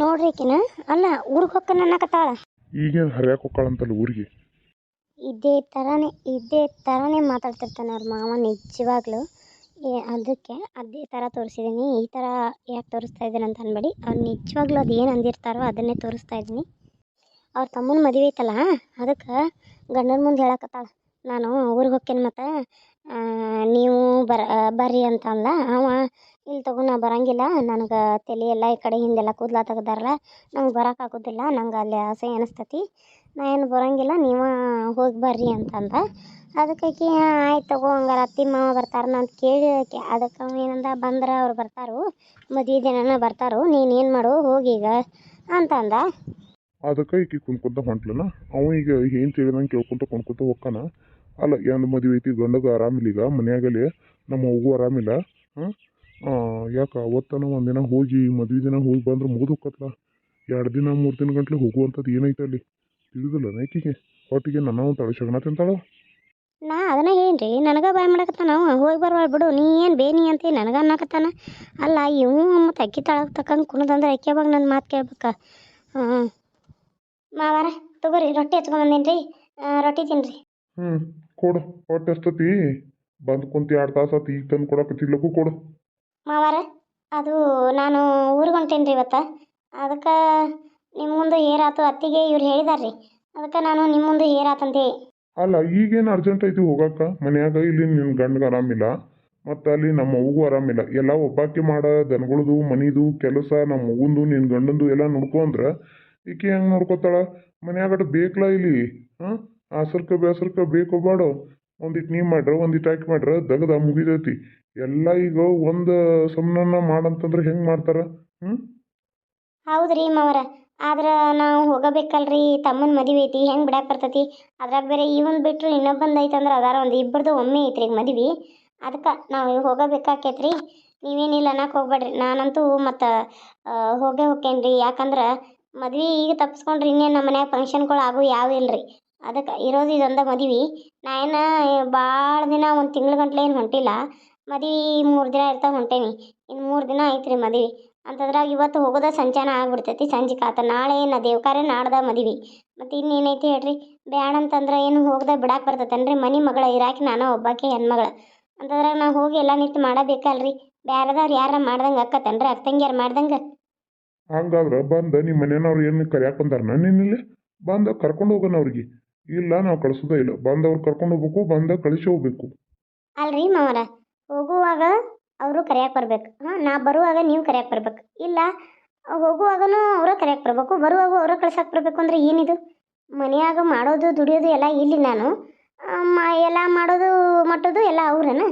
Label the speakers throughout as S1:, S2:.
S1: ನೋಡ್ರಿ ಈಕಿನ. ಅಲ್ಲ ಊರಿಗೆ ಹೊಕ್ಕನ ಅನ್ನಕತ್ತಾಳ
S2: ಈಗೇನು ಹರ್ಯಾಕೆ ಹೋಗ್ಕಾಳಂತಲ್ಲ ಊರಿಗೆ?
S1: ಇದೇ ಥರನೇ ಇದೇ ಥರನೇ ಮಾತಾಡ್ತಿರ್ತಾನೆ ಅವ್ರ ಮಾವ ನಿಜವಾಗ್ಲೂ. ಏ ಅದಕ್ಕೆ ಅದೇ ಥರ ತೋರಿಸಿದ್ದೀನಿ ಈ ಥರ ಯಾಕೆ ತೋರಿಸ್ತಾ ಇದ್ದೀನಿ ಅಂತ ಅನ್ಬೇಡಿ. ಅವ್ರು ನಿಜವಾಗ್ಲೂ ಅದು ಏನು ಅಂದಿರ್ತಾರೋ ಅದನ್ನೇ ತೋರಿಸ್ತಾ ಇದ್ದೀನಿ. ಅವ್ರ ತಮ್ಮನ ಮದುವೆ ಐತಲ್ಲ ಅದಕ್ಕೆ ಗಂಡನ ಮುಂದೆ ಹೇಳಕತ್ತಾಳ ನಾನು ಊರಿಗೆ ಹೋಗ್ತೇನೆ ಮತ್ತು ನೀವು ಬರ ಬರ್ರಿ ಅಂತ ಅಂದ ಅವ ಇಲ್ಲಿ ತಗೋ, ನಾ ಬರಂಗಿಲ್ಲ. ನನಗೆ ತಲೆ ಎಲ್ಲ ಈ ಕಡೆ ಹಿಂದೆಲ್ಲ ಕೂದಲ ತೆಗ್ದಾರಲ್ಲ, ನಂಗೆ ಬರೋಕೆ ಆಗೋದಿಲ್ಲ. ನಂಗೆ ಅಲ್ಲಿ ಆಸೆ ಅನಿಸ್ತತಿ ನಾ ಏನು ಬರೋಂಗಿಲ್ಲ, ನೀವು ಹೋಗಿ ಬರ್ರಿ ಅಂತಂದ. ಆಕಿ ಆಯ್ತು ತಗೋ, ಹಂಗಾರೆ ಅತ್ತಿ, ಮಾವ ಬರ್ತಾರನ ಅಂತ ಕೇಳಿ ಅದಕ್ಕೆ ಅವ ಏನಂದ, ಬಂದ್ರೆ ಅವ್ರು ಬರ್ತಾರು, ಮದುವೆ ದಿನನ ಬರ್ತಾರು, ನೀನು ಏನು ಮಾಡು ಹೋಗೀಗ ಅಂತಂದ.
S2: ಅದಕ್ಕೆ ಈಕಿ ಕುಂತ್ಕೊಂತ ಹೊಂಟ್ಲನ. ಅವ ಈಗ ಏನು ತಿಳಿದಂಗೆ ಕೇಳ್ಕೊಂತ ಕುಣ್ಕೊಂತ ಹೋಗ್ತಾನ. ಅಲ್ಲ ಏನು ಮದುವೆ ಐತಿ ಗಂಡಗ ಆರಾಮಿಲ್ಲ ಈಗ ಮನೆಯಾಗಲಿ ನಮ್ಮ ಅವ್ಗೂ ಆರಾಮಿಲ್ಲ. ಹಾಂ? ಯಾಕೆ ಅವತ್ತನ ಒಂದಿನ ಹೋಗಿ ಮದುವೆ ದಿನ ಹೋಗಿ ಬಂದ್ರೆ ಮುಗಿದು ಎರಡು ದಿನ ಮೂರು ದಿನ ಗಂಟ್ಲೆ ಹೋಗುವಂಥದ್ದು ಏನೈತೆ ಅಲ್ಲಿ? ತಿಳಿದಿಲ್ಲ ನೈಕಿಗೆ ಒಟ್ಟಿಗೆ ನನ್ನ ಒಂದು ತಳ ಶಗಣ ತಿಂತಾಳ
S1: ನಾ ಅದನ್ನ ರೀ ನನಗೆ ಬಾಯ್ ಮಾಡಕತ್ತಾನ ಹೋಗಿ ಬರವಾಳ ಬಿಡು ನೀ ಏನು ಬೇನಿ ಅಂತ ನನಗೆ ಅನ್ನಕತ್ತಾನ. ಅಲ್ಲ ಇವು ಮತ್ತು ಅಕ್ಕಿ ತಳ ತಕ್ಕಂಗೆ ಕುಣದಂದ್ರೆ ಅಕ್ಕಿ ನನ್ನ ಮಾತು ಕೇಳ್ಬೇಕ? ಹ್ಞೂ ಮಾವಾರ ತಗೋರಿ ರೊಟ್ಟಿ ಹಚ್ಕೊಂಬಂದೇನಿ ರೀ ರೊಟ್ಟಿ ತಿನ್ನಿರಿ
S2: ಹ್ಞೂ ಕೊಡು ಹೊಟ್ಟೆ ಎಷ್ಟತಿ ಬಂದು ಕುಂತು ಎರಡು ತಾಸು ಆತು ಈಗ ತಂದು ಕೊಡಕತ್ತಿಲ್ಲಕ್ಕೂ ಕೊಡು.
S1: ಮಾವಾರ ಅದು ನಾನು ಊರಿಗೆ ಹೊಂಟೇನಿ ಇವತ್ತ. ಇವತ್ತು ಅದಕ್ಕೆ ನಿಮ್ಮ ಮುಂದೆ ಏರಾತು ಅತ್ತಿಗೆ ಇವ್ರು ಹೇಳಿದಾರ್ರಿ. ಅದಕ್ಕೆ ನಾನು ನಿಮ್ಮ ಮುಂದೆ ಏರಾತಂತೆ
S2: ಅಲ್ಲ ಈಗೇನು ಅರ್ಜೆಂಟ್ ಐತಿ ಹೋಗಕ್ಕ ಮನ್ಯಾಗ ಇಲ್ಲಿ ನಿನ್ನ ಗಂಡಗೆ ಆರಾಮಿಲ್ಲ ಮತ್ತು ಅಲ್ಲಿ ನಮ್ಮ ಅವ್ಗೂ ಆರಾಮಿಲ್ಲ. ಎಲ್ಲ ಒಬ್ಬಾಕಿ ಮಾಡ ದನಗಳದು ಮನಿದು ಕೆಲಸ ನಮ್ಮ ಮಗುಂದು ನಿನ್ನ ಗಂಡಂದು ಎಲ್ಲ ನೋಡ್ಕೊಂಡ್ರೆ ಈಕೆ ಹೆಂಗೆ ನೋಡ್ಕೊತಾಳ? ಮನೆಯಾಗ ಬೇಕಲ್ಲ ಇಲ್ಲಿ? ಹಾಂ ಆಸರ್ಕ ಬೇಸರ್ಕ ಬೇಕೋ ಬಾಡೋ ಒಂದಿಟ್ಟು ನೀ ಮಾಡ್ರ ಒಂದಿಟ್ಟು ಆಕಿ ಮಾಡ್ರ, ದಗದ ಮುಗಿದೈತಿ. ಎಲ್ಲ ಈಗ ಒಂದು ಸಮನನ್ನ ಮಾಡಂತಂದ್ರೆ ಹೆಂಗೆ ಮಾಡ್ತಾರ? ಹ್ಞೂ
S1: ಹೌದ್ರಿ ಮಾವರ. ಆದ್ರೆ ನಾವು ಹೋಗಬೇಕಲ್ರಿ. ತಮ್ಮನ ಮದುವೆ ಐತಿ, ಹೆಂಗೆ ಬಿಡಕ್ಕೆ ಬರ್ತೈತಿ? ಅದ್ರಾಗ ಬೇರೆ ಇವನ್ ಬಿಟ್ರು ಇನ್ನೊಬ್ಬಂದು ಐತಂದ್ರೆ ಅದಾರ ಒಂದು ಇಬ್ಬರದು ಒಮ್ಮೆ ಐತ್ರಿ ಈಗ ಮದುವೆ. ಅದಕ್ಕೆ ನಾವು ಹೋಗಬೇಕಾಕೈತ್ರಿ. ನೀವೇನಿಲ್ಲ ಅನ್ನಕ್ಕೆ ಹೋಗ್ಬೇಡ್ರಿ. ನಾನಂತೂ ಮತ್ತು ಹೋಗೇ ಹೋಕೇನ್ರಿ ಯಾಕಂದ್ರೆ ಮದ್ವೆ ಈಗ ತಪ್ಸ್ಕೊಂಡ್ರಿ ಇನ್ನೇನು ನಮ್ಮ ಮನ್ಯಾಗ ಫಂಕ್ಷನ್ಗಳು ಆಗು ಯಾವ ಇಲ್ರಿ. ಅದಕ್ಕೆ ಇರೋದು ಇದೊಂದು ಮದುವೆ. ನಾ ಏನು ಭಾಳ ದಿನ ಒಂದು ತಿಂಗ್ಳು ಗಂಟ್ಲೆ ಏನು ಹೊಂಟಿಲ್ಲ. ಮದುವೆ ಮೂರು ದಿನ ಇರ್ತಾ ಹೊಂಟೇನಿ. ಇನ್ನು ಮೂರು ದಿನ ಐತ್ರಿ ಮದುವೆ. ಅಂತದ್ರಾಗ ಇವತ್ತು ಹೋಗೋದ ಸಂಚಾನ ಆಗ್ಬಿಡ್ತೈತಿ ಸಂಜೆ ಕಾತ ನಾಳೆ ಏನು ದೇವ್ಕಾರ್ಯ ನಾಡ್ದ ಮದುವೆ. ಮತ್ತು ಇನ್ನೇನೈತಿ ಹೇಳ್ರಿ? ಬ್ಯಾಡ ಅಂತಂದ್ರೆ ಏನು ಹೋಗ್ದೆ ಬಿಡಾಕ್ ಬರ್ತೈತೇನ್ರಿ ಮನೆ ಮಗಳ, ಇರಾಕಿ ನಾನು, ಒಬ್ಬಾಕೆ ಹೆಣ್ಮಗಳ. ಅಂತದ್ರಾಗ ನಾ ಹೋಗಿ ಎಲ್ಲ ನಿಂತು ಮಾಡಬೇಕಲ್ರಿ? ಬ್ಯಾರದವ್ರು ಯಾರ ಮಾಡ್ದಂಗೆ ಅಕ್ಕತ್ತೇನ್ರಿ ಅಕ್ಕಂಗ್ಯಾರು ಮಾಡ್ದಂಗೆ?
S2: ಹಂಗಾದ್ರೆ ಬಂದ ನಿಮ್ಮ ಮನೆಯವ್ರು ಏನು ಕರ್ಯಾಕ್ ಬಂದಾರ ನಿನ್ನಿಲ್ಲಿ? ಬಂದ ಕರ್ಕೊಂಡು ಹೋಗೋಣ ಅವ್ರಿಗೆ. ಇಲ್ಲ, ನಾವು ಕಳಿಸೋದೇ ಇಲ್ಲ. ಬಂದವ್ರು ಕರ್ಕೊಂಡು ಹೋಗ್ಬೇಕು, ಬಂದ ಕಳಿಸಿ ಹೋಗ್ಬೇಕು.
S1: ಅಲ್ರಿ ಮಾವರ, ಹೋಗುವಾಗ ಅವರು ಕರೆಯಕ್ಕೆ ಬರ್ಬೇಕು. ಹಾಂ, ನಾ ಬರುವಾಗ ನೀವು ಕರೆಯಕ್ಕೆ ಬರ್ಬೇಕು. ಇಲ್ಲ, ಹೋಗುವಾಗನೂ ಅವರ ಕರೆಯಕ್ಕೆ ಬರ್ಬೇಕು. ಬರುವಾಗ ಅವರ ಕಳ್ಸಕ್ಕೆ ಬರ್ಬೇಕು ಅಂದ್ರೆ ಏನಿದು? ಮನೆಯಾಗ ಮಾಡೋದು, ದುಡಿಯೋದು ಎಲ್ಲ ಇಲ್ಲಿ ನಾನು. ಎಲ್ಲ ಮಾಡೋದು, ಮಟ್ಟೋದು ಎಲ್ಲ ಅವ್ರನ?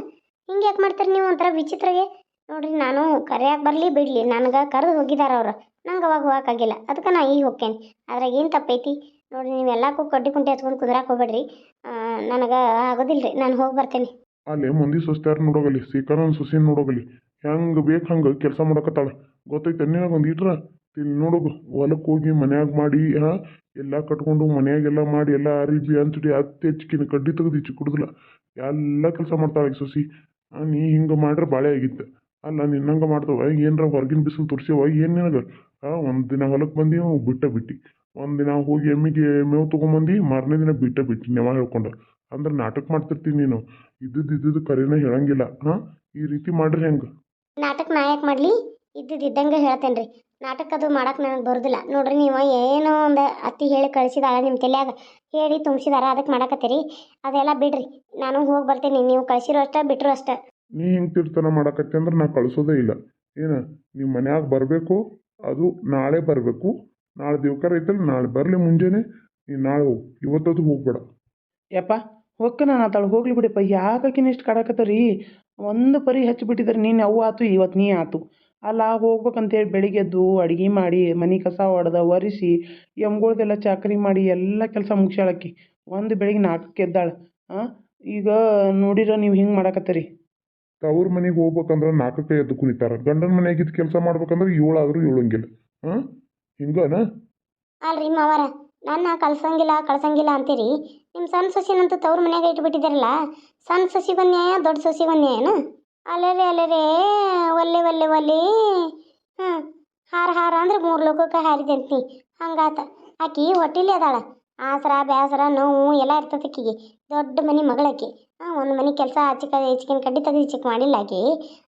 S1: ಹಿಂಗೆ ಯಾಕೆ ಮಾಡ್ತಾರೆ ನೀವು ಒಂಥರ ವಿಚಿತ್ರಗೆ? ನೋಡ್ರಿ, ನಾನು ಕರೆಯಕ್ಕೆ ಬರಲಿ ಬಿಡಲಿ. ನನಗೆ ಕರೆದು ಹೋಗಿದಾರ ಅವ್ರು. ನಂಗೆ ಅವಾಗ ಆಗಿಲ್ಲ. ಅದಕ್ಕೆ ನಾ ಈಗ ಹೋಗ್ತೇನೆ ಅದ್ರಾಗ ಏನು ತಪ್ಪೈತಿ? ನೋಡ್ರಿ ನೀವು ಎಲ್ಲಕ್ಕೂ ಕಡ್ಡಿ ಕುಂಟೆ ಹಚ್ಕೊಂಡು ಕುದ್ರಾಕ್ ಹೋಗ್ಬೇಡ್ರಿ. ನನಗೆ ಆಗೋದಿಲ್ಲ ರೀ ನಾನು ಹೋಗಿ ಬರ್ತೇನೆ.
S2: ಅಲ್ಲಿ ಮಂದಿ ಸುಸ್ತಾರ ನೋಡೋಗಲಿ ಸೀಕರನ್ ಸುಸಿನ್ ನೋಡೋಗಲಿ, ಹೆಂಗೆ ಬೇಕು ಹಂಗೆ ಕೆಲಸ ಮಾಡಕತ್ತಾಳ. ಗೊತ್ತೈತೆ, ನಿನಗೆ ಒಂದು ಇಟ್ರ ತಿನ್ ನೋಡೋಗು. ಹೊಲಕ್ಕೆ ಹೋಗಿ ಮನ್ಯಾಗ ಮಾಡಿ ಹಾಂ ಎಲ್ಲ ಕಟ್ಕೊಂಡು ಮನ್ಯಾಗೆಲ್ಲ ಮಾಡಿ, ಎಲ್ಲ ಅರಿಬಿ ಅಂತಡಿ ಹತ್ತಿ ಹೆಚ್ಚಿಕಿನ ಕಡ್ಡಿ ತೆಗೆದು ಇಚ್ಚಿ ಕುಡ್ದಲ್ಲ. ಎಲ್ಲ ಕೆಲಸ ಮಾಡ್ತಾಳೆ ಸೊಸಿ. ನೀ ಹಿಂಗೆ ಮಾಡ್ರ ಬಾಳೆ ಆಗಿತ್ತು ಅಲ್ಲ, ನಿನ್ನಂಗೆ ಮಾಡ್ತವ ಏನ್ರ ಹೊರಗಿನ ಬಿಸಿಲು ತುರ್ಸಿವ ಏನು ನಿನಗೆ? ಹಾಂ ಒಂದು ದಿನ ಹೊಲಕ್ಕೆ ಬಂದಿ, ಬಿಟ್ಟ ಬಿಟ್ಟು. ಒಂದು ದಿನ ಹೋಗಿ ಎಮ್ಮಿಗೆ ಮೇವು ತೊಗೊಂಬಂದು ಮಾರನೇ ದಿನ ಬಿಟ್ಟ ಬಿಟ್ಟು ನೆವ ಹೇಳ್ಕೊಂಡು ಅಂದ್ರೆ ನಾಟಕ ಮಾಡ್ತಿರ್ತೀನಿ ನೀನು. ಇದ್ದದ್ದು ಇದ್ದದ್ದು ಕರೆನ ಹೇಳಂಗಿಲ್ಲ. ಹಾಂ? ಈ ರೀತಿ ಮಾಡ್ರಿ ಹೆಂಗೆ?
S1: ನಾಟಕ ನಾ ಯಾಕೆ ಮಾಡಲಿ? ಇದ್ದದ್ದು ಇದ್ದಂಗೆ ಹೇಳ್ತೇನೆ ರೀ ನಾಟಕ ಅದು ಮಾಡಕ್ಕೆ ನನಗೆ ಬರೋದಿಲ್ಲ. ನೋಡ್ರಿ ನೀವು ಏನೋ ಒಂದು ಅತ್ತಿ ಹೇಳಿ ಕಳಿಸಿದಾಳ ನಿಮ್ಮ ತಲೆಯಾಗ. ಹೇಳಿ ತುಂಬಿಸಿದಾರ ಅದಕ್ಕೆ ಮಾಡಕತ್ತೀರಿ. ಅದೆಲ್ಲ ಬಿಡ್ರಿ. ನಾನು ಹೋಗಿ ಬರ್ತೇನೆ. ನೀವು ಕಳಿಸಿರೋ ಅಷ್ಟೇ ಬಿಟ್ಟರು ಅಷ್ಟೇ.
S2: ನೀ ಹಿಂಗೆ ತಿರ್ತನ ಮಾಡಕತ್ತೆ ಅಂದ್ರೆ ನಾ ಕಳಿಸೋದೇ ಇಲ್ಲ. ಏನು ನೀವು ಮನ್ಯಾಗ ಬರಬೇಕು ಅದು ನಾಳೆ ಬರಬೇಕು. ನಾಳೆ ದೇವ್ಕಾರ ಐತಲ್ಲ ನಾಳೆ ಬರಲಿ ಮುಂಜಾನೆ. ನೀನು ನಾಳೆ ಹೋಗು ಇವತ್ತದು ಹೋಗ್ಬೇಡ.
S3: ಯಪ್ಪ ಹೊಕ್ಕ ನಾನು ಆತಾಳು ಹೋಗ್ಲಿ ಬಿಡಿಯಪ್ಪ ಯಾಕಿನ ಇಷ್ಟು ಕಡಕತ್ತರಿ? ಒಂದು ಪರಿ ಹಚ್ಚಿಬಿಟ್ಟಿದ್ರೆ ನೀನು ಅವು ಆತು ಇವತ್ತು ನೀ ಆತು. ಅಲ್ಲ ಹೋಗ್ಬೇಕಂತೇಳಿ ಬೆಳಿಗ್ಗೆ ಎದ್ದು ಅಡುಗೆ ಮಾಡಿ ಮನೆ ಕಸ ಹೊಡೆದ ಒರೆಸಿ ಎಮ್ಗಳ್ದೆಲ್ಲ ಚಾಕರಿ ಮಾಡಿ ಎಲ್ಲ ಕೆಲಸ ಮುಗಿಸ್ಯಾಳಕ್ಕಿ ಒಂದು ಬೆಳಿಗ್ಗೆ ನಾಲ್ಕಕ್ಕೆ ಎದ್ದಾಳೆ. ಹಾಂ ಈಗ ನೋಡಿರ ನೀವು ಹಿಂಗೆ ಮಾಡಕತ್ತರಿ?
S2: ತವ್ರ ಮನೆಗೆ ಹೋಗ್ಬೇಕಂದ್ರೆ ನಾಲ್ಕಕ್ಕೆ ಎದ್ದು ಕುಣಿತಾರೆ. ಗಂಡನ ಮನೆಯಾಗಿದ್ದು ಕೆಲಸ ಮಾಡ್ಬೇಕಂದ್ರೆ ಏಳಾದರೂ ಏಳಂಗಿಲ್ಲ. ಹಾಂ ಹಿಂಗನ?
S1: ಅಲ್ರಿ ಮಾವಾರ, ನನ್ನ ಕಳ್ಸಂಗಿಲ್ಲ ಕಳ್ಸಂಗಿಲ್ಲ ಅಂತೀರಿ. ನಿಮ್ಮ ಸಣ್ಣ ಸೊಸಿನಂತೂ ತವ್ರ ಮನ್ಯಾಗ ಇಟ್ಬಿಟ್ಟಿದ್ದೀರಲ್ಲ ಸಣ್ಣ ಸಸಿ ಒಂದು ನ್ಯಾಯ ದೊಡ್ಡ ಸೊಸಿಗೆ ಒಂದು ನ್ಯಾಯನ ಅಲ್ಲರೇ ಅಲ್ಲರೇ ಒಲ್ಲೆ ಒಲ್ಲೆ, ಒಲ್ಲಿ. ಹಾಂ, ಹಾರ ಹಾರ ಅಂದ್ರೆ ಮೂರು ಲೋಕಕ್ಕೆ ಹಾರಿದಂತಿ ಹಂಗಾತ, ಆಕಿ ಹೊಟ್ಟಿಲಿ ಅದಾಳ. ಆಸರ, ಬ್ಯಾಸರ, ನೋವು ಎಲ್ಲ ಇರ್ತದೆ ಆಕಿಗೆ. ದೊಡ್ಡ ಮನೆ ಮಗಳಾಕಿ. ಹಾಂ, ಒಂದು ಮನೆ ಕೆಲಸ ಆಚಿಕ ಹೆಚ್ಚಿನ ಕಡ್ಡಿ ತೆಗೆದು ಈಚಿಕ್ ಮಾಡಿಲ್ಲ ಆಕಿ.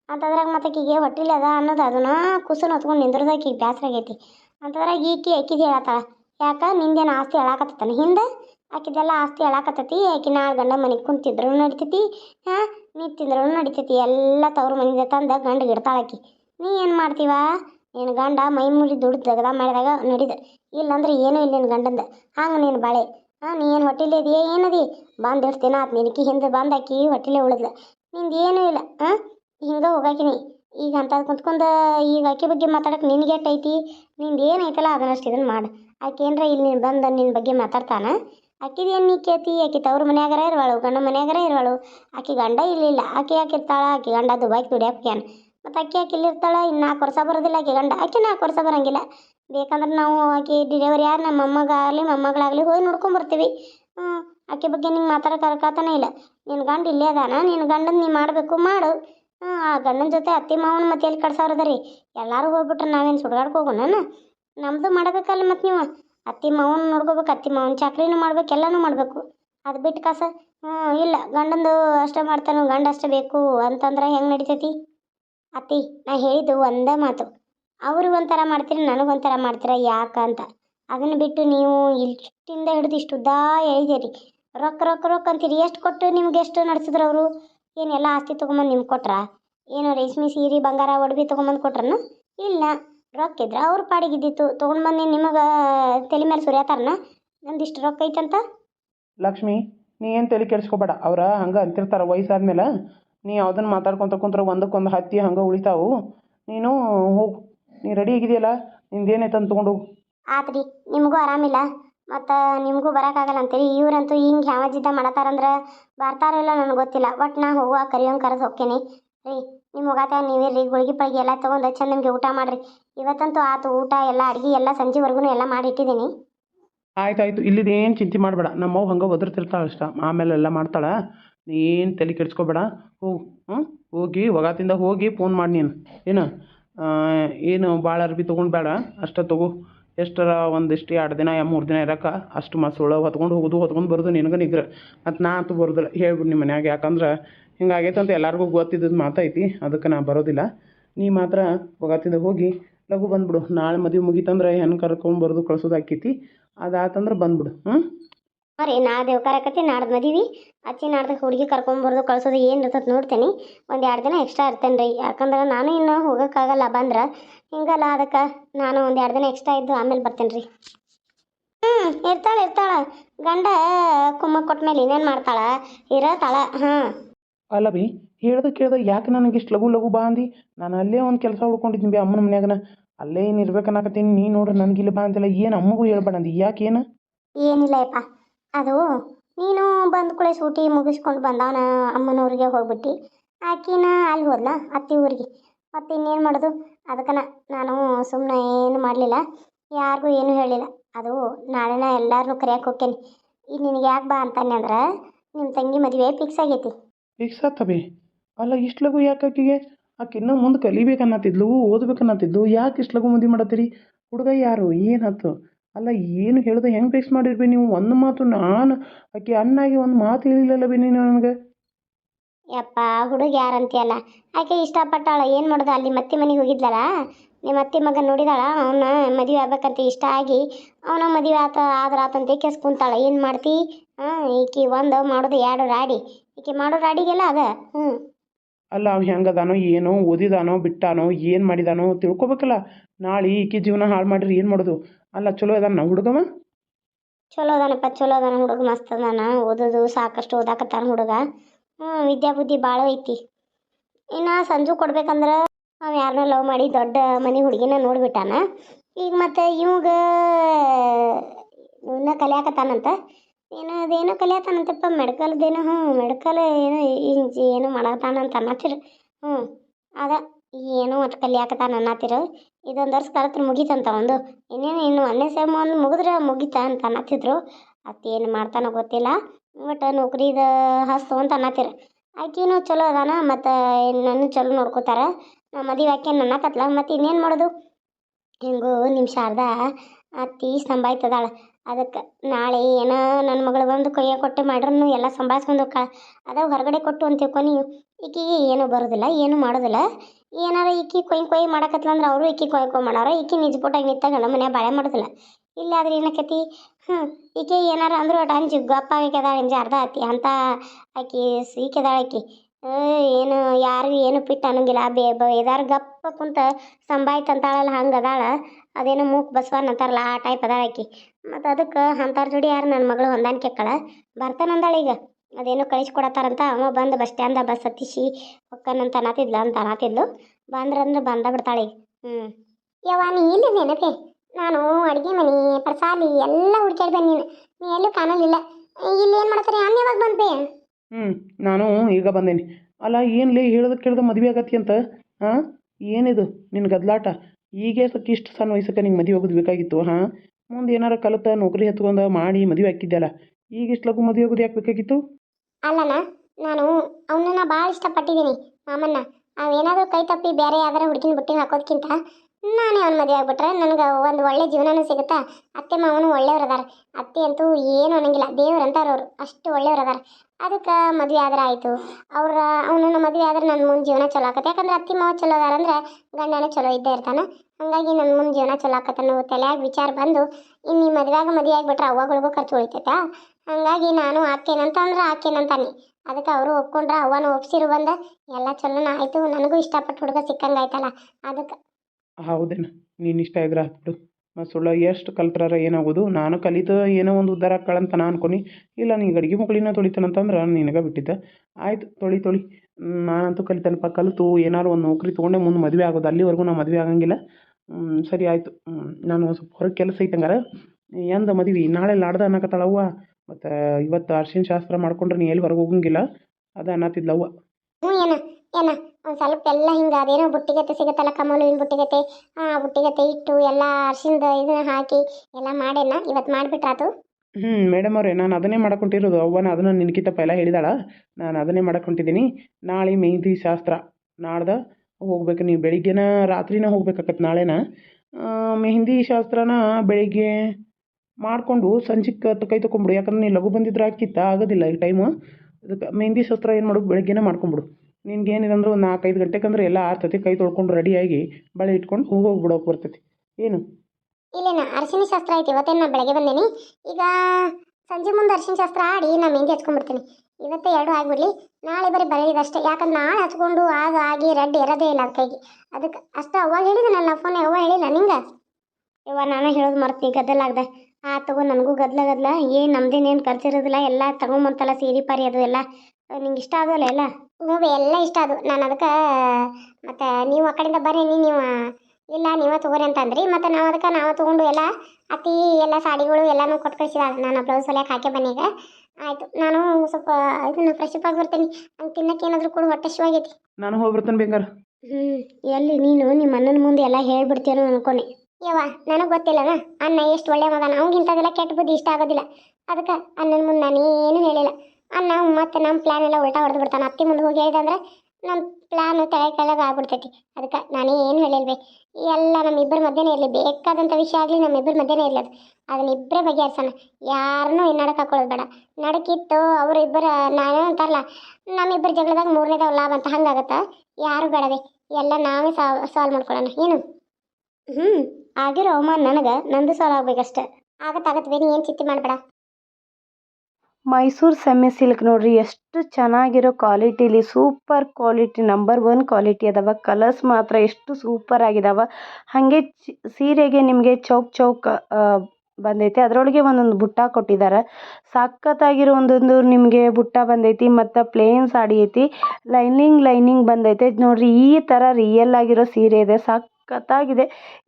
S1: ಅಂತದ್ರಾಗ ಮತ್ತೆ ಆಕಿಗೆ ಹೊಟ್ಟಿಲಿ ಅದ ಅನ್ನೋದು ಅದನ್ನ ಕುಸು ಹೊತ್ಕೊಂಡು ನಿಂದ್ರದ ಆಕಿಗೆ ಬ್ಯಾಸರ ಆಗೈತಿ ಅಂತದ್ರಾಗ ಈಕಿ ಆಕಿದು ಹೇಳತ್ತಾಳ ಯಾಕೆ ನಿಂದೇನು ಆಸ್ತಿ ಹೇಳಾಕತ್ತಾನ ಹಿಂದೆ ಆಕಿದೆಲ್ಲ ಆಸ್ತಿ ಹೇಳಾಕತ್ತೈತಿ, ಆಕಿ ನಾಳೆ ಗಂಡ ಮನೆಗೆ ಕುಂತಿದ್ರು ನಡಿತೈತಿ, ಹಾಂ ನೀ ತಿಂದ್ರೂ ನಡಿತೈತಿ, ಎಲ್ಲ ತವ್ರ ಮನೆಯಿಂದ ತಂದ ಗಂಡ ಇಡ್ತಾಳ ಆಕಿ. ನೀ ಏನು ಮಾಡ್ತೀವ? ನಿನ್ನ ಗಂಡ ಮೈ ಮುರಿ ದುಡ್ಡು ತೆಗ್ದ ಮಾಡಿದಾಗ ನಡೀದ, ಇಲ್ಲಂದ್ರೆ ಏನೂ ಇಲ್ಲ ನಿನ್ನ ಗಂಡಂದ, ಹಂಗೆ ನೀನು ಬಾಳೆ. ಹಾಂ, ನೀ ಏನು ಹೊಟ್ಟಿಲೆ ಇದೆಯೇ? ಏನದಿ? ಬಂದು ಎಷ್ಟು ಆತು ನಿನಕಿ, ಹಿಂದೆ ಬಂದು ಆಕಿ ಹೊಟ್ಟಿಲೆ ಉಳಿದ್ಲ ನಿಂದು ಏನೂ ಇಲ್ಲ, ಹಾಂ, ಹಿಂಗೆ ಹೋಗಾಕಿನಿ. ಈಗ ಅಂತ ಕುಂತ್ಕೊಂಡು ಈಗ ಆಕೆ ಬಗ್ಗೆ ಮಾತಾಡಕ್ಕೆ ನಿನಗೆ ಐತಿ? ನಿಂದು ಏನೈತಲ್ಲ ಅದನ್ನಷ್ಟು ಇದನ್ನು ಮಾಡು. ಆಕೆ ಏನರ ಇಲ್ಲಿ ನೀನು ಬಂದು ನಿನ್ನ ಬಗ್ಗೆ ಮಾತಾಡ್ತಾನ? ಆಕಿದು ಏನು ನೀ ಕೇತಿ ಆಕಿ ತವ್ರ ಮನ್ಯಾಗಾರ ಇರುವಳು, ಗಂಡ ಮನ್ಯಾಗಾರ ಇರುವಳು. ಆಕೆ ಗಂಡ ಇಲ್ಲಿಲ್ಲ ಆಕೆ ಯಾಕೆ ಇರ್ತಾಳ? ಆಕಿ ಗಂಡ ದುಬೈಗೆ ದುಡಿಯಾಕ್ಯಾನ ಮತ್ತು ಆಕೆ ಯಾಕೆ ಇಲ್ಲಿರ್ತಾಳ ಇನ್ನು ನಾಲ್ಕು ವರ್ಷ ಬರೋದಿಲ್ಲ ಆಕೆ ಗಂಡ. ಆಕೆ ನಾಲ್ಕು ವರ್ಷ ಬರೋಂಗಿಲ್ಲ. ಬೇಕಂದ್ರೆ ನಾವು ಆಕೆ ಡೆಲಿವರಿ ಯಾರು? ನಮ್ಮ ಮೊಮ್ಮಗಾಗಲಿ ಮೊಮ್ಮಗಳಾಗಲಿ ಹೋಗಿ ನೋಡ್ಕೊಂಬರ್ತೀವಿ ಆಕೆ ಬಗ್ಗೆ ನಿಂಗೆ ಮಾತಾಡೋಕೆ ಇಲ್ಲ. ನಿನ್ನ ಗಂಡ ಇಲ್ಲೇ ಅದಾನ? ನಿನ್ನ ಗಂಡನ ನೀ ಮಾಡಬೇಕು, ಮಾಡು. ಆ ಗಂಡನ ಜೊತೆ ಅತ್ತಿ ಮಾವನ ಮತ್ತೆ ಎಲ್ಲಿ ಕಳ್ಸವ್ರದ ರೀ? ಎಲ್ಲರೂ ಹೋಗ್ಬಿಟ್ರೆ ನಾವೇನು ಸುಡ್ಗಾಡ್ಕೆ ಹೋಗೋಣ ನಮ್ಮದು ಮಾಡಬೇಕಲ್ಲ ಮತ್ತು ನೀವು. ಅತ್ತಿ ಮಾವನ ನೋಡ್ಕೋಬೇಕು, ಅತ್ತಿ ಮಾವನ ಚಾಕ್ರಿನೂ ಮಾಡ್ಬೇಕು, ಎಲ್ಲನೂ ಮಾಡಬೇಕು. ಅದು ಬಿಟ್ಟು ಕಾಸ ಇಲ್ಲ, ಗಂಡಂದು ಅಷ್ಟೇ ಮಾಡ್ತಾನೆ, ಗಂಡ ಅಷ್ಟೇ ಬೇಕು ಅಂತಂದ್ರೆ ಹೆಂಗೆ ನಡಿತೈತಿ? ಅತ್ತಿ, ನಾ ಹೇಳಿದ್ದು ಒಂದೇ ಮಾತು. ಅವ್ರಿಗೆ ಒಂಥರ ಮಾಡ್ತೀರಿ ನನಗೊಂಥರ ಮಾಡ್ತೀರ, ಯಾಕ ಅಂತ. ಅದನ್ನು ಬಿಟ್ಟು ನೀವು ಇಷ್ಟಿಂದ ಹಿಡಿದು ಇಷ್ಟು ಉದ್ದ ಹೇಳಿದಿರಿ. ರೊಕ್ಕ ರೊಕ್ಕ ರೊಕ್ಕ ಅಂತೀರಿ. ಎಷ್ಟು ಕೊಟ್ಟು ನಿಮ್ಗೆ ಎಷ್ಟು ನಡೆಸಿದ್ರು ಅವರು ಏನೆಲ್ಲ ಆಸ್ತಿ ತೊಗೊಂಬಂದು ನಿಮ್ಗೆ ಕೊಟ್ರ? ಏನು ರೇಷ್ಮೆ ಸೀರೆ ಬಂಗಾರ ಒಡವೆ ತೊಗೊಂಬಂದು ಕೊಟ್ರನ? ಇಲ್ಲ. ರೊಕ್ಕ ಇದ್ರೆ ಅವ್ರ ಪಾಡಿಗಿದ್ದಿತ್ತು. ತೊಗೊಂಡು ಬಂದು ನಿಮಗೆ ತಲೆ ಮೇಲೆ ಸುರಿಯತಾರನ? ನಂದಿಷ್ಟು ರೊಕ್ಕ ಐತಂತ?
S3: ಲಕ್ಷ್ಮಿ ನೀ ಏನು ತಲೆ ಕೆಡಿಸ್ಕೊಬೇಡ. ಅವ್ರ ಹಂಗೆ ಅಂತಿರ್ತಾರೆ ವಯಸ್ಸಾದ್ಮೇಲೆ. ನೀ ಯಾವುದನ್ನು ಮಾತಾಡ್ಕೊತ ಕುಂತ್ರೆ ಒಂದಕ್ಕೊಂದು ಹತ್ತಿ ಹಂಗೆ ಉಳಿತಾವು. ನೀನು ಹೋಗು. ನೀ ರೆಡಿ ಆಗಿದೆಯಲ್ಲ? ನಿಂದೇನೈತೆ ಅಂತ ತೊಗೊಂಡು ಹೋಗು.
S1: ಆತ್ರಿ ನಿಮಗೂ ಆರಾಮಿಲ್ಲ? ಮತ್ತು ನಿಮಗೂ ಬರೋಕ್ಕಾಗಲ್ಲ ಅಂತೇಳಿ ಇವ್ರಂತೂ ಹಿಂಗೆ ಜಿದ್ದ ಮಾಡತ್ತಾರಂದ್ರೆ ಬರ್ತಾರೋ ಇಲ್ಲ ನನಗೆ ಗೊತ್ತಿಲ್ಲ. ಒಟ್ಟು ನಾ ಹೋಗುವ ಕರಿಯೋಂಗೆ ಕರೆದು ಹೋಗ್ತೀನಿ. ರೀ ನಿಮ್ಮ ಹೋಗಾತ ರೀ, ಗುಳಿಗೆ ಪಳಿಗೆ ಎಲ್ಲ ತೊಗೊಂಡು ಚಂದ ನಿಮಗೆ ಊಟ ಮಾಡಿರಿ. ಇವತ್ತಂತೂ ಆತು ಊಟ ಎಲ್ಲ ಅಡುಗೆ ಎಲ್ಲ ಸಂಜೆವರೆಗೂ ಎಲ್ಲ ಮಾಡಿ ಇಟ್ಟಿದ್ದೀನಿ.
S3: ಆಯ್ತು ಆಯಿತು ಇಲ್ಲಿದ್ದು ಏನು ಚಿಂತೆ ಮಾಡಬೇಡ. ನಮ್ಮವ್ವ ಹಂಗೆ ಒದರ್ತಿರ್ತಾಳೆ ಅಷ್ಟ. ಆಮೇಲೆ ಎಲ್ಲ ಮಾಡ್ತಾಳೆ. ಏನು ತಲೆ ಕೆಡ್ಸ್ಕೊಬೇಡ. ಹೋಗು ಹ್ಞೂ ಹೋಗಿ ಒಗಾತಿಂದ ಹೋಗಿ ಫೋನ್ ಮಾಡಿ ನೀನು. ಏನು? ಏನು ಭಾಳ ಅರ್ಬಿ ತೊಗೊಂಡು ಬೇಡ ಅಷ್ಟ ತಗೋ. ಎಷ್ಟರ ಒಂದಿಷ್ಟು ಎರಡು ದಿನ ಮೂರು ದಿನ ಇರಕ್ಕೆ ಅಷ್ಟು ಮಸುಳ ಹೊತ್ಕೊಂಡು ಹೋಗೋದು, ಹೊತ್ಕೊಂಡು ಬರೋದು ನಿನಗೆ ನಿಗ್ರ. ಮತ್ತು ನಾ ಅಂತೂ ಬರೋದಿಲ್ಲ. ಹೇಳ್ಬಿಡು ನಿಮ್ಮ ಮನ್ಯಾಗ. ಯಾಕಂದ್ರೆ ಹಿಂಗಾಗೈತೆ ಅಂತ ಎಲ್ಲರಿಗೂ ಗೊತ್ತಿದ್ದದ್ದು ಮಾತೈತಿ ಅದಕ್ಕೆ ನಾ ಬರೋದಿಲ್ಲ. ನೀ ಮಾತ್ರ ಒಗಾತಿಂದ ಹೋಗಿ ಲಘು ಬಂದ್ಬಿಡು. ನಾಳೆ ಮದುವೆ ಮುಗೀತಂದ್ರೆ ಹೆಣ್ಣು ಕರ್ಕೊಂಬರೋದು ಕಳ್ಸೋದು ಆಕೈತಿ. ಅದಾತಂದ್ರೆ ಬಂದ್ಬಿಡು. ಹ್ಞೂ
S1: ರೀ ನಾ ದೇವ್ಕಾರಕತಿ ನಾಡ್ದು ಮದಿವಿ. ಅಚ್ಚಿ ನಾಡ್ದು ಹುಡುಗಿ ಕರ್ಕೊಂಬರ್ದು ಕಳ್ಸೋದು ಏನು ಇರ್ತದೆ ನೋಡ್ತೀನಿ. ಒಂದು ಎರಡು ದಿನ ಎಕ್ಸ್ಟ್ರಾ ಇರ್ತೇನೆ ರೀ. ಯಾಕಂದ್ರೆ ನಾನು ಇನ್ನು ಹೋಗೋಕ್ಕಾಗಲ್ಲ ಬಂದ್ರೆ. ಹಿಂಗಲ್ಲ ಅದಕ್ಕೆ ನಾನು ಒಂದು ಎರಡು ದಿನ ಎಕ್ಸ್ಟ್ರಾ ಇದ್ದು ಆಮೇಲೆ ಬರ್ತೇನೆ ರೀ. ಹ್ಞೂ ಇರ್ತಾಳೆ ಇರ್ತಾಳೆ. ಗಂಡ ಕುಮ್ಮ ಕೊಟ್ಟ ಮೇಲೆ ಇನ್ನೇನು ಮಾಡ್ತಾಳೆ? ಇರತಾಳ ಹಾಂ.
S3: ಅಲ್ಲ ಬಿ ಹೇಳ್ದು ಕೇಳ್ದ ಯಾಕೆ ನನಗೆ ಇಷ್ಟು ಲಘು ಲಘು ಬಾ ಅಂದಿ? ನಾನು ಅಲ್ಲೇ ಒಂದು ಕೆಲಸ ಹುಡ್ಕೊಂಡಿದ್ದೀನಿ ಬಿ ಅಮ್ಮನ ಮನ್ಯಾಗನ. ಅಲ್ಲೇ ಏನು ಇರ್ಬೇಕನ್ನಕತ್ತೀನಿ ನೀ ನೋಡ್ರಿ ನನಗೆ ಇಲ್ಲಿ ಬಾ ಅಂತಿಲ್ಲ ಏನು ಅಮ್ಮಗೂ ಹೇಳ್ಬೇಡ ಅಂದಿ? ಯಾಕೆ ಏನು?
S1: ಏನಿಲ್ಲ ಯಪ್ಪ. ಅದು, ನೀನು ಬಂದ ಕೂಡಲೇ ಸೂಟಿ ಮುಗಿಸ್ಕೊಂಡು ಬಂದವನ ಅಮ್ಮನವ್ರಿಗೆ ಹೋಗ್ಬಿಟ್ಟು. ಆಕಿನ ಅಲ್ಲಿ ಹೋದ್ಲ? ಅತ್ತಿ ಊರಿಗೆ. ಮತ್ತು ಇನ್ನೇನು ಮಾಡೋದು? ಅದಕ್ಕನ ನಾನು ಸುಮ್ಮನೆ ಏನು ಮಾಡಲಿಲ್ಲ. ಯಾರಿಗೂ ಏನು ಹೇಳಿಲ್ಲ. ಅದು ನಾಳೆನ ಎಲ್ಲರನ್ನೂ ಕರೆಯಕ್ಕೆ ಹೋಗ್ತೇನೆ. ಈಗ ನಿನಗೆ ಯಾಕೆ ಬಾ ಅಂತಾನೆ ಅಂದ್ರೆ ನಿಮ್ಮ ತಂಗಿ ಮದುವೆ ಫಿಕ್ಸ್ ಆಗೈತಿ.
S3: ಫಿಕ್ಸ್ ಆಗ್ತವೆ ಅಲ್ಲ, ಇಷ್ಟು ಲಘು ಯಾಕೆ ಆಕಿಗೆ? ಆಕೆ ಇನ್ನೂ ಮುಂದೆ ಕಲಿಬೇಕನ್ನತ್ತಿದ್ಲು, ಓದ್ಬೇಕನ್ನತ್ತಿದ್ಲು. ಯಾಕೆ ಇಷ್ಟು ಲಘು ಮದುವೆ ಮಾಡತ್ತೀರಿ? ಹುಡುಗ ಯಾರು? ಏನಾಯ್ತು ಅಲ್ಲ ಏನು ಹೇಳಿದೆ? ಹೆಂಗೆ ಫಿಕ್ಸ್ ಮಾಡಿರ್ಬಿ ನೀವು? ಒಂದು ಮಾತು ನಾನು ಆಕೆ ಅಣ್ಣಾಗಿ ಒಂದು ಮಾತು ಹೇಳಿಲ್ಲಲ್ಲ ಬಿ ನೀನು ನನಗೆ.
S1: ಯಪ್ಪ ಹುಡುಗ ಯಾರಂತೀಯಲ್ಲ ಆಕೆ ಇಷ್ಟಪಟ್ಟಾಳ ಏನು ಮಾಡೋದು? ಅಲ್ಲಿ ಮತ್ತೆ ಮನೆಗೆ ಹೋಗಿದ್ಲಲ್ಲ? ನಿಮ್ಮ ಅತ್ತೆ ಮಗ ನೋಡಿದಾಳ? ಅವನ ಮದುವೆ ಆಗ್ಬೇಕಂತ ಇಷ್ಟ ಆಗಿ ಅವನ ಮದುವೆ ಆತ ಆದ್ರ ಆತಂತ ಕೆಸ್ ಕುಂತಾಳ. ಏನು ಮಾಡ್ತಿ? ಹಾಂ ಈಕಿ ಒಂದು ಮಾಡೋದು ಎರಡು ರಾಡಿ. ಈಕಿ ಮಾಡೋ ರಾಡಿಗೆಲ್ಲ ಅದ. ಹ್ಞೂ
S3: ಅಲ್ಲ ಅವ ಹೆಂಗದಾನೋ ಏನೋ ಓದಿದಾನೋ ಬಿಟ್ಟಾನೋ ಏನು ಮಾಡಿದಾನೋ ತಿಳ್ಕೊಬೇಕಲ್ಲ. ನಾಳೆ ಈಕೆ ಜೀವನ ಹಾಳು ಮಾಡಿರಿ ಏನು ಮಾಡೋದು? ಅಲ್ಲ ಚಲೋ ಅದಾನ ಹುಡುಗವ?
S1: ಚಲೋ ಅದಾನಪ್ಪ, ಚಲೋ ಅದಾನ ಹುಡುಗ, ಮಸ್ತ್ ಅದಾನ. ಓದೋದು ಸಾಕಷ್ಟು ಓದಾಕತ್ತಾನ ಹುಡುಗ. ಹ್ಞೂ ವಿದ್ಯಾಬುದ್ಧಿ ಭಾಳ ಐತಿ. ಇನ್ನು ಸಂಜು ಕೊಡ್ಬೇಕಂದ್ರೆ ಅವ ಯಾರನ್ನ ಲವ್ ಮಾಡಿ ದೊಡ್ಡ ಮನೆ ಹುಡುಗಿನ ನೋಡ್ಬಿಟ್ಟಾನ. ಈಗ ಮತ್ತೆ ಇವಾಗ ಇವನ್ನ ಕಲಿಯಾಕತ್ತಾನಂತ. ಏನೋ ಅದೇನೋ ಕಲಿಯತ್ತಾನಂತಪ್ಪ ಮೆಡಿಕಲ್ದೇನೋ ಹ್ಞೂ ಮೆಡಿಕಲ್ ಏನೋ ಇಂಜಿ ಏನೋ ಮಾಡತ್ತಾನಂತ ಅನ್ನತ್ತಿರ. ಹ್ಞೂ ಅದ ಏನೋ ಒಟ್ಟು ಕಲಿಯಾಕತ್ತಾನ ಅನ್ನತ್ತಿರ. ಇದೊಂದು ವರ್ಷ ಕಲಿತ್ರೆ ಮುಗೀತಂತ ಒಂದು. ಇನ್ನೇನು, ಇನ್ನು ಒಂದನೇ ಸೆಮ್ ಒಂದು ಮುಗಿದ್ರೆ ಮುಗೀತಾ ಅಂತ ಅನ್ನತ್ತಿದ್ರು. ಅತ್ತೇನು ಮಾಡ್ತಾನೋ ಗೊತ್ತಿಲ್ಲ. ಒಟ್ಟು ನೌಕರಿದ ಹಸ್ತು ಅಂತ ಅನ್ನತ್ತಿರ. ಆಕಿನೂ ಚಲೋ ಅದಾನ, ಮತ್ತು ನನ್ನ ಚಲೋ ನೋಡ್ಕೋತಾರ. ನಮ್ಮ ಮದುವೆ ಆಕೆ ಅನ್ನಕತ್ಲ, ಮತ್ತು ಇನ್ನೇನು ಮಾಡೋದು? ಹೆಂಗೋ ನಿಮ್ಮ ಶಾರದಾ ಅತ್ತಿ ಸಂಭಾಯ್ತದಾಳ ಅದಕ್ಕೆ ನಾಳೆ ಏನೋ ನನ್ನ ಮಗಳು ಬಂದು ಕೈಯ ಕೊಟ್ಟು ಮಾಡ್ರೂ ಎಲ್ಲ ಸಂಭಾಳ್ಸ್ಕೊಂಡು ಕ ಅದ ಹೊರಗಡೆ ಕೊಟ್ಟು ಅಂತ ತಿಳ್ಕೊನಿ ಈಕಿಗೆ ಏನು ಬರೋದಿಲ್ಲ, ಏನೂ ಮಾಡೋದಿಲ್ಲ. ಏನಾರ ಈಕಿ ಕೊಯ್ ಕೊಯ್ ಮಾಡಕತ್ಲಂದ್ರೆ ಅವರು ಈಕಿ ಕೊಯ್ ಕೊಯ್ ಮಾಡಾರ ಈಕಿ ನಿಜ್ಬಿಟ್ಟಾಗ ನಿಂತಾಗ ನಮ್ಮ ಮನ್ಯಾಗ ಬಾಳೆ ಮಾಡೋದಿಲ್ಲ. ಇಲ್ಲ ಆದ್ರೆ ಏನಕ್ಕತಿ ಹ್ಞೂ ಈಕೆ ಏನಾರ ಅಂದರೂ ಒಟ್ಟು ಅಂಜು, ಗಪ್ಪ ಆಗ್ಯದ ಅಂಜು, ಅರ್ಧ ಆತಿ, ಅಂತ ಆಕಿ ಸೀಕೆದಾಳ ಆಕಿ. ಏನು, ಯಾರಿಗೂ ಏನು ಪಿಟ್ಟು ಅನ್ನೋಂಗಿಲ್ಲ. ಬೇ ಬೇದಾರ ಗಪ್ಪ ಕುಂತ ಸಂಬಾಯ್ತು ಅಂತಾಳಲ್ಲ, ಹಂಗೆ ಅದಾಳ. ಅದೇನು ಮೂಕ್ ಬಸವನ್ ಅಂತಾರಲ್ಲ, ಆ ಟೈಪ್ ಅದಾಳ ಆಕಿ. ಮತ್ತು ಅದಕ್ಕೆ ಅಂತಾರ ಜೋಡಿ ಯಾರು ನನ್ನ ಮಗಳು ಹೊಂದಾಣಿಕೆ ಕಳ ಬರ್ತಾನಂದಾಳ ಈಗ. ಅದೇನೋ ಕಳಿಸ್ಕೊಡತ್ತಾರಂತ ಅವ ಬಂದು ಬಸ್ ಸ್ಟ್ಯಾಂಡ ಬಸ್ ಹತ್ತಿಸಿ ಹೊಕ್ಕನಂತ ಅನ್ನತಿದ್ಲ ಅಂತ ಅನ್ನತಿದ್ಲು ಬಂದ್ರಂದ್ರೆ ಬಂದ ಬಿಡ್ತಾಳೆ ಹ್ಞೂ ಯವ್ವ, ನೀ ಇಲ್ಲಿ ನೆನಪೆ ನಾನು ಅಡುಗೆ ಮನೆ, ಪ್ರಸಾದಿ ಎಲ್ಲ ಹುಡ್ಕ್ಯಾಡ್ ನೀನು. ನೀ ಎಲ್ಲೂ ಕಾಣಲಿಲ್ಲ ಇಲ್ಲಿ ಏನು ಮಾಡ್ತಾರೆ? ಅನ್ನ ಯಾವಾಗ ಬಂದ್ಬೇ
S3: ಹ್ಞೂ ನಾನು ಈಗ ಬಂದೇನಿ. ಅಲ್ಲ, ಏನ್ಲೇ ಹೇಳ್ದ ಕೇಳ್ದ ಮದುವೆ ಆಗತ್ತಿ ಅಂತ? ಹಾಂ? ಏನಿದು ನಿನ್ನ ಗದ್ಲಾಟ? ಈಗೇ ಸಕ್ಕೆ ಇಷ್ಟು ಸಣ್ಣ ವಯಸ್ಸಕ್ಕೆ ನಿಂಗೆ ಮದುವೆ ಆಗೋದು ಬೇಕಾಗಿತ್ತು, ಹಾಂ? ಮುಂದೆ ಏನಾರ ಕಲಿತ ನೌಕರಿ ಹತ್ಕೊಂಡು ಮಾಡಿ ಮದುವೆ ಹಾಕಿದ್ದಲ್ಲ ಈಗ ಇಷ್ಟು ಲಘು ಮದುವೆ ಆಗೋದು ಯಾಕೆ ಬೇಕಾಗಿತ್ತು?
S1: ಅಲ್ಲಣ್ಣ, ನಾನು ಅವನನ್ನ ಭಾಳ ಇಷ್ಟಪಟ್ಟಿದ್ದೀನಿ, ಮಾಮನ್ನ. ಅವೇನಾದರೂ ಕೈ ತಪ್ಪಿ ಬೇರೆ ಯಾವ್ದಾರ ಹುಡುಗಿನ ಬುಟ್ಟಿಗೆ ಹಾಕೋದ್ಕಿಂತ ನಾನೇ ಅವ್ನ ಮದುವೆ ಆಗ್ಬಿಟ್ರೆ ನನಗೆ ಒಂದು ಒಳ್ಳೆ ಜೀವನನೂ ಸಿಗುತ್ತಾ? ಅತ್ತೆ ಮಾವನು ಒಳ್ಳೆಯವ್ರು ಅದಾರ. ಅತ್ತೆ ಅಂತೂ ಏನು ಅನ್ನಂಗಿಲ್ಲ. ದೇವ್ರು ಅಂತಾರ ಅವರು. ಅಷ್ಟು ಒಳ್ಳೆಯವ್ರು ಅದಾರ. ಅದಕ್ಕೆ ಮದುವೆ ಆದ್ರೆ ಆಯಿತು. ಅವ್ರ, ಅವನನ್ನ ಮದುವೆ ಆದ್ರೆ ನನ್ನ ಮುಂದೆ ಜೀವನ ಚಲೋ ಆಕತ್ತೆ. ಯಾಕಂದ್ರೆ ಅತ್ತೆ ಮಾವ ಚಲೋ ಅದಾರ ಅಂದ್ರೆ ಗಂಡನೇ ಚಲೋ ಇದ್ದೇ ಇರ್ತಾನೆ. ಹಾಗಾಗಿ ನನ್ನ ಮುಂದೆ ಜೀವನ ಚಲೋ ಆಕತ್ತೆ ಅನ್ನೋ ತಲೆಯಾಗಿ ವಿಚಾರ ಬಂದು ಇನ್ನು ಈ ಮದುವೆಯಾಗ ಮದುವೆ ಆಗಿಬಿಟ್ರೆ ಅವ್ವಗಳಿಗೂ ಖರ್ಚು ಉಳಿತೈತೆ? ಹಾಗಾಗಿ ನಾನು ಆಕೇನಂತ ಅಂದ್ರೆ ಆಕೇನಂತಾನೆ. ಅದಕ್ಕೆ ಅವರು ಒಪ್ಕೊಂಡ್ರೆ ಅವ್ವನ ಒಪ್ಸಿರು ಬಂದ, ಎಲ್ಲ ಚಲೋನ ಆಯಿತು. ನನಗೂ ಇಷ್ಟಪಟ್ಟು ಹುಡುಗ ಸಿಕ್ಕಂಗೆ ಆಯ್ತಲ್ಲ ಅದಕ್ಕೆ
S3: ಹೌದೇನು, ನೀನು ಇಷ್ಟ ಇದ್ರೆ ಹಾಕ್ಬಿಡು ಮತ್ತು ಸುಳ್ಳು ಎಷ್ಟು ಕಲ್ತ್ರಾರ ಏನಾಗೋದು? ನಾನು ಕಲಿತು ಏನೋ ಒಂದು ಉದ್ಧಾರ ಆಕ್ಕಳಂತ ನಾ ಅನ್ಕೊನಿ ಇಲ್ಲ ನೀ ಅಡುಗೆ ಮುಗಳಿನ ತೊಳಿತಾನಂತಂದ್ರೆ ನಿನಗೆ ಬಿಟ್ಟಿದ್ದೆ. ಆಯ್ತು, ತೊಳಿ ತೊಳಿ. ನಾನಂತೂ ಕಲಿತಾನಪ್ಪ, ಕಲಿತು, ಏನಾರು ಒಂದು ನೌಕರಿ ತೊಗೊಂಡೆ, ಮುಂದೆ ಮದುವೆ ಆಗೋದು. ಅಲ್ಲಿವರೆಗೂ ನಾ ಮದುವೆ ಆಗಂಗಿಲ್ಲ. ಸರಿ ಆಯಿತು. ನಾನು ಸ್ವಲ್ಪ ಹೊರಗೆ ಕೆಲಸ ಐತೆ ಹಂಗಾರೆ. ಎಂದ ಮದುವೆ? ನಾಳೆ ನಾಡ್ದು ಅನ್ನಕತ್ತಾಳವ್ವ. ಮತ್ತು ಇವತ್ತು ಅರ್ಶಿನ ಶಾಸ್ತ್ರ ಮಾಡ್ಕೊಂಡ್ರೆ ನೀ ಎಲ್ಲಿ ಹೊರಗೆ ಹೋಗಂಗಿಲ್ಲ. ಅದ ಅನ್ನತ್ತಿದ್ಲವ್ವ
S1: ಸ್ವಲ್ಪ ಎಲ್ಲ ಹಿಂಗೆ ಅದೇನೋ ಬುಟ್ಟಿಗತ್ತೆ ಸಿಗುತ್ತಲ್ಲ ಕಮಲುವಿನ ಬುಟ್ಟಿಗತ್ತೆ ಆ ಬುಟ್ಟಿಗತ್ತೆ ಇಟ್ಟು ಎಲ್ಲ ಅರ್ಶಿಂದ ಇದನ್ನ ಹಾಕಿ ಎಲ್ಲ ಮಾಡೇನ ಇವತ್ತು ಮಾಡಿಬಿಟ್ರಾತು
S3: ಹ್ಞೂ ಮೇಡಮ್ ಅವರೇ, ನಾನು ಅದನ್ನೇ ಮಾಡ್ಕೊಂಡಿರೋದು ಅವ್ವನ ಅದನ್ನು ನಿನಕಿಂತ ಪೈಲ ಹೇಳಿದಾಳ. ನಾನು ಅದನ್ನೇ ಮಾಡಕೊಂಡಿದ್ದೀನಿ ನಾಳೆ ಮೆಹಂದಿ ಶಾಸ್ತ್ರ ನಾಡ್ದ ಹೋಗ್ಬೇಕು ನೀವು ಬೆಳಿಗ್ಗೆನ, ರಾತ್ರಿನ ಹೋಗ್ಬೇಕಾಗತ್ತೆ ನಾಳೆನ. ಮೆಹಂದಿ ಶಾಸ್ತ್ರನ ಬೆಳಿಗ್ಗೆ ಮಾಡಿಕೊಂಡು ಸಂಜೆಗೆ ಕೈ ತೊಗೊಂಬಿಡು ಯಾಕಂದ್ರೆ ನೀನು ಲಘು ಬಂದಿದ್ರೆ ಆಕಿತ್ತ ಆಗೋದಿಲ್ಲ ಈ ಟೈಮು ಅದಕ್ಕೆ ಮೆಹಂದಿ ಶಾಸ್ತ್ರ ಏನು ಮಾಡು, ಬೆಳಗ್ಗೆನೇ ಮಾಡ್ಕೊಂಬಿಡು. ನಿನ್ಗೆ ಏನಿದೆ ಅಂದ್ರೆ ಒಂದು ನಾಲ್ಕೈದು ಗಂಟೆಗಂದ್ರೆ ಎಲ್ಲ ಆರ್ತತಿ ಕೈ ತೊಳ್ಕೊಂಡು ರೆಡಿಯಾಗಿ ಬಳೆ ಇಟ್ಕೊಂಡು ಹೋಗ್ಬಿಡೋಕೆ ಬರ್ತೈತಿ. ಏನು?
S1: ಇಲ್ಲೇನ ಅರಿಶಿನ ಶಾಸ್ತ್ರ ಐತಿ, ಇವತ್ತೇನು ನಾ ಬೆಳಗ್ಗೆ ಬಂದೇನಿ. ಈಗ ಸಂಜೆ ಮುಂದೆ ಅರಿಶಿನ ಶಾಸ್ತ್ರ ಆಡಿ ನಾ ಮೆಹಂದಿ ಹಚ್ಕೊಂಡ್ಬಿಡ್ತೀನಿ ಇವತ್ತೇ ಎರಡು ಆಗಿಬಿಡ್ಲಿ. ನಾಳೆ ಬರೀ ಬರೆಯೋದು ಅಷ್ಟೇ. ಯಾಕಂದ್ರೆ ನಾಳೆ ಹಚ್ಕೊಂಡು ಆಗ ಆಗಿ ರೆಡ್ ಇರೋದೇ ಇಲ್ಲ ಕೈಗೆ. ಅದಕ್ಕೆ ಅಷ್ಟು ಅವಾಗ ಹೇಳಿದೆ ನನ್ನ ಫೋನ್ ಯಾವ ಹೇಳಿಲ್ಲ ನಿಂಗೆ? ಇವ ನಾನು ಹೇಳೋದು ಮರ್ತಿ ಗದ್ದಲಾಗ್ದೆ ಆ, ತಗೋ, ನನಗೂ ಗದ್ದಲ ಗದ್ಲ ಏನು ನಮ್ದೇನೇನು ಖರ್ಚಿರೋದಿಲ್ಲ ಎಲ್ಲ ತಗೊಂಬಂತಲ್ಲ ಸೀರೆ ಪಾರಿ ಅದು ಎಲ್ಲ. ನಿಂಗೆ ಇಷ್ಟ ಆಗೋಲ್ಲ ಎಲ್ಲ? ಬೇ, ಎಲ್ಲ ಇಷ್ಟ ಅದು. ನಾನು ಅದಕ್ಕೆ ಮತ್ತು ನೀವು ಆ ಕಡೆಯಿಂದ ಬರ್ರಿ ನೀವು ಇಲ್ಲ ನೀವೇ ತಗೋರಿ ಅಂತಂದ್ರಿ. ಮತ್ತು ನಾವು ಅದಕ್ಕೆ ನಾವು ತೊಗೊಂಡು ಎಲ್ಲ ಅತಿ ಎಲ್ಲ ಸಾಡಿಗಳು ಎಲ್ಲನೂ ಕೊಟ್ಟು ಕಳಿಸಿದಾಳೆ ನಾನು ಬ್ಲೌಸ್ ಹೊಲಿಯಕ್ಕೆ ಹಾಕಿ ಈಗ. ಆಯಿತು ನಾನು ಸ್ವಲ್ಪ ಇದನ್ನ ಫ್ರೆಶ್ ಅಪ್ ಆಗಿ ಬರ್ತೀನಿ. ಹಂಗೆ ತಿನ್ನಕ್ಕೆ ಏನಾದರೂ ಕೊಡು ಹೊಟ್ಟೆ ಶಿವಾಗೈತಿ.
S3: ನಾನು ಹೋಗ್ಬಿಡ್ತೇನೆ ಬೇಕಾರೆ
S1: ಹ್ಞೂ ಎಲ್ಲಿ ನೀನು? ನಿಮ್ಮ ಅಣ್ಣನ ಮುಂದೆ ಎಲ್ಲ ಹೇಳ್ಬಿಡ್ತೀನೋ ಅನ್ಕೊನಿ ಯವ್ವ ನನಗೆ ಗೊತ್ತಿಲ್ಲನ? ಅಣ್ಣ ಎಷ್ಟು ಒಳ್ಳೆ ಮಗನ? ಅವ್ನಿಗಿಂತದೆಲ್ಲ ಕೆಟ್ಟ ಬುದ್ಧಿ ಇಷ್ಟ ಆಗೋದಿಲ್ಲ. ಅದಕ್ಕೆ ಅಣ್ಣನ ಮುಂದೆ ನಾನು ಏನೂ ಹೇಳಿಲ್ಲ. ಅಣ್ಣ ಮತ್ತೆ ನಮ್ಮ ಪ್ಲ್ಯಾನ್ ಎಲ್ಲ ಉಲ್ಟಾ ಹೊಡೆದು ಬಿಡ್ತಾನೆ. ಅತ್ತಿ ಮುಂದೆ ಹೋಗಿ ಹೇಳಿದಂದ್ರೆ ನಮ್ಮ ಪ್ಲ್ಯಾನು ತಲೆ ಕೆಳಗೆ ಆಗ್ಬಿಡ್ತೈತಿ. ಅದಕ್ಕೆ ನಾನು ಏನು ಹೇಳಿಲ್ವೇ? ಎಲ್ಲ ನಮ್ಮಿಬ್ಬರ ಮಧ್ಯನೇ ಇರಲಿ. ಬೇಕಾದಂಥ ವಿಷಯ ಆಗಲಿ ನಮ್ಮಿಬ್ಬರ ಮಧ್ಯೆನೇ ಇರಲಿ ಅದು. ಅದನ್ನ ಇಬ್ಬರೇ ಬಗೆಹರಿಸೋಣ. ಯಾರನ್ನೂ ನಡಕ್ಕೆ ಹಾಕೊಳ್ಳೋದು ಬೇಡ. ನಡಕಿತ್ತು ಅವರಿಬ್ಬರ ನಾನೇ ಅಂತಾರಲ್ಲ ನಮ್ಮಿಬ್ಬರ ಜಗಳದಾಗ ಮೂರನೇದಾಗ ಲಾಭ ಅಂತ ಹಂಗಾಗತ್ತೆ ಯಾರು ಬೇಡವೇ? ಎಲ್ಲ ನಾವೇ ಸಾಲ್ವ್ ಸಾಲ್ವ್ ಮಾಡ್ಕೊಳ್ಳೋಣ. ಏನು? ಹ್ಞೂ ಆಗಿರೋ ಅವಮಾನ ನನಗೆ ನಂದು ಸಾಲ್ವ್ ಆಗ್ಬೇಕಷ್ಟೆ. ಆಗತ್ತಾಗತ್ತೆ ಬೇರೆ ಏನು ಚಿಂತೆ ಮಾಡಬೇಡ.
S4: ಮೈಸೂರು ಸೆಮಿ ಸಿಲ್ಕ್ ನೋಡ್ರಿ, ಎಷ್ಟು ಚೆನ್ನಾಗಿರೋ ಕ್ವಾಲಿಟಿಲಿ super quality, number one quality ಅದಾವ. ಕಲರ್ಸ್ ಮಾತ್ರ ಎಷ್ಟು ಸೂಪರ್ ಆಗಿದಾವ. ಹಾಗೆ ಸೀರೆಗೆ ನಿಮಗೆ ಚೌಕ್ ಚೌಕ್ ಬಂದೈತಿ. ಅದರೊಳಗೆ ಒಂದೊಂದು ಬುಟ್ಟ ಕೊಟ್ಟಿದ್ದಾರೆ ಸಖತ್ತಾಗಿರೋ ಒಂದೊಂದು ನಿಮಗೆ ಬುಟ್ಟ ಬಂದೈತಿ, ಮತ್ತು ಪ್ಲೇನ್ ಸಾಡಿ ಐತಿ. ಲೈನಿಂಗ್ ಲೈನಿಂಗ್ ಬಂದೈತೆ. ನೋಡ್ರಿ, ಈ ಥರ ರಿಯಲ್ ಆಗಿರೋ ಸೀರೆ ಇದೆ. ಸಖತ್ತಾಗಿದೆ.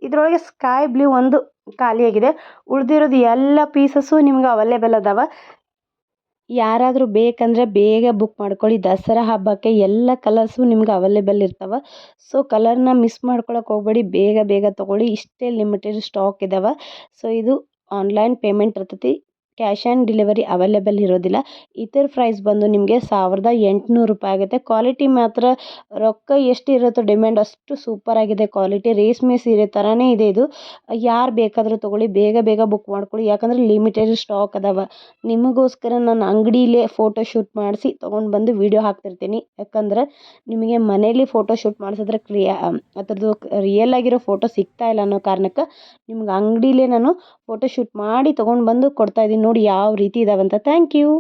S4: ಇದರೊಳಗೆ ಸ್ಕೈ ಬ್ಲೂ ಒಂದು ಖಾಲಿಯಾಗಿದೆ. ಉಳಿದಿರೋದು ಎಲ್ಲ ಪೀಸಸ್ಸು ನಿಮ್ಗೆ ಅವೈಲೇಬಲ್ ಅದಾವ. ಯಾರಾದರೂ ಬೇಕಂದರೆ ಬೇಗ ಬುಕ್ ಮಾಡ್ಕೊಳ್ಳಿ. ದಸರಾ ಹಬ್ಬಕ್ಕೆ ಎಲ್ಲ ಕಲರ್ಸು ನಿಮ್ಗೆ ಅವೈಲೇಬಲ್ ಇರ್ತಾವೆ. ಸೊ ಕಲರ್ನ ಮಿಸ್ ಮಾಡ್ಕೊಳಕ್ಕೆ ಹೋಗ್ಬೇಡಿ. ಬೇಗ ಬೇಗ ತೊಗೊಳ್ಳಿ. ಇಷ್ಟೇ ಲಿಮಿಟೆಡ್ ಸ್ಟಾಕ್ ಇದಾವೆ. ಸೊ ಇದು ಆನ್ಲೈನ್ ಪೇಮೆಂಟ್ ಇರ್ತೈತಿ. ಕ್ಯಾಶ್ ಆನ್ ಡೆಲಿವರಿ ಅವೈಲೇಬಲ್ ಇರೋದಿಲ್ಲ. ಇತರ ಪ್ರೈಸ್ ಬಂದು ನಿಮಗೆ ಸಾವಿರದ ಎಂಟುನೂರು ರೂಪಾಯಿ ಆಗುತ್ತೆ. ಕ್ವಾಲಿಟಿ ಮಾತ್ರ ರೊಕ್ಕ ಎಷ್ಟು ಇರುತ್ತೋ ಡಿಮ್ಯಾಂಡ್ ಅಷ್ಟು ಸೂಪರ್ ಆಗಿದೆ. ಕ್ವಾಲಿಟಿ ರೇಷ್ಮೆ ಸೀರೆ ಥರನೇ ಇದೆ ಇದು. ಯಾರು ಬೇಕಾದರೂ ತೊಗೊಳ್ಳಿ. ಬೇಗ ಬೇಗ ಬುಕ್ ಮಾಡ್ಕೊಳ್ಳಿ. ಯಾಕಂದರೆ ಲಿಮಿಟೆಡ್ ಸ್ಟಾಕ್ ಅದಾವ. ನಿಮಗೋಸ್ಕರ ನಾನು ಅಂಗಡಿಲೇ ಫೋಟೋ ಶೂಟ್ ಮಾಡಿಸಿ ತೊಗೊಂಡು ಬಂದು ವೀಡಿಯೋ ಹಾಕ್ತಿರ್ತೀನಿ. ಯಾಕಂದ್ರೆ ನಿಮಗೆ ಮನೇಲಿ ಫೋಟೋ ಶೂಟ್ ಮಾಡಿಸಿದ್ರೆ ಕ್ರಿಯಾ ಅದ್ರದ್ದು ರಿಯಲ್ ಆಗಿರೋ ಫೋಟೋ ಸಿಗ್ತಾ ಇಲ್ಲ ಅನ್ನೋ ಕಾರಣಕ್ಕೆ ನಿಮ್ಗೆ ಅಂಗಡಿಲೇ ನಾನು ಫೋಟೋ ಶೂಟ್ ಮಾಡಿ ತೊಗೊಂಡು ಬಂದು ಕೊಡ್ತಾ ಇದ್ದೀನಿ. ನೋಡಿ ಯಾವ ರೀತಿ ಇದಾವೆ ಅಂತ ಥ್ಯಾಂಕ್ ಯು